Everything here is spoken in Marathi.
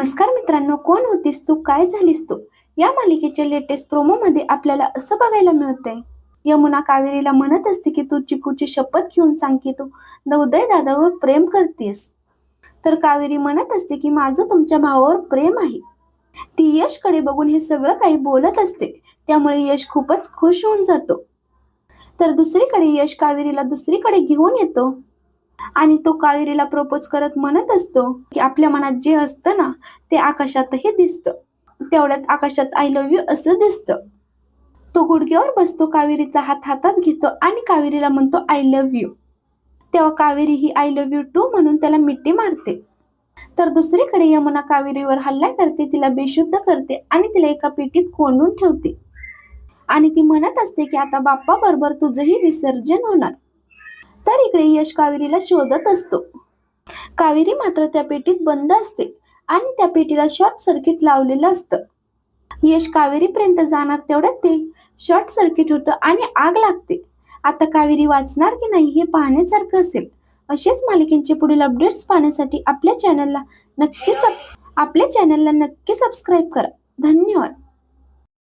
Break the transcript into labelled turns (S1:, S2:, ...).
S1: नमस्कार मित्रांनो कोण होतीस तू? काय झालीस तू? या मालिकेच्या लेटेस्ट प्रोमो मध्ये आपल्याला असं बघायला मिळतंय. यमुना कावेरीला म्हणत असते की तू चिकूची शपथ घेऊन सांग की तू नवोदय दादावर प्रेम करतेस. तर कावेरी म्हणत असते की माझं तुमच्या भावावर प्रेम आहे. ती यशकडे बघून हे सगळं काही बोलत असते. त्यामुळे यश खूपच खुश होऊन जातो. तर दुसरीकडे यश कावेरीला दुसरीकडे घेऊन येतो. आणि तो कावेरीला प्रपोज करत म्हणत असतो की आपल्या मनात जे असतं ना ते आकाशातही दिसतं. तेवढ्यात आकाशात आय लव्ह यू असं दिसतं. तो गुडघ्यावर बसतो कावेरीचा हात हातात घेतो आणि कावेरीला म्हणतो आय लव्ह यू तेव्हा कावेरी ही आय लव्ह यू टू म्हणून त्याला मिठी मारते. तर दुसरीकडे यमुना कावेरीवर हल्ला करते तिला बेशुद्ध करते आणि तिला एका पेटीत कोंडून ठेवते. आणि ती म्हणत असते की आता बाप्पा बरोबर तुझंही विसर्जन होणार. तर इकडे यश कावेरीला शोधत असतो. कावेरी मात्र त्या पेटीत बंद असते आणि त्या पेटीला शॉर्ट सर्किट लावलेलं असतं. यश कावेरीपर्यंत जाणार तेवढ्यात ते शॉर्ट सर्किट होतं आणि आग लागते. आता कावेरी वाचणार की नाही हे पाहण्यासारखं असेल. असेच मालिकेंचे पुढील अपडेट्स पाहण्यासाठी आपल्या चॅनलला नक्की सब आपल्या चॅनलला नक्की सबस्क्राईब करा. धन्यवाद.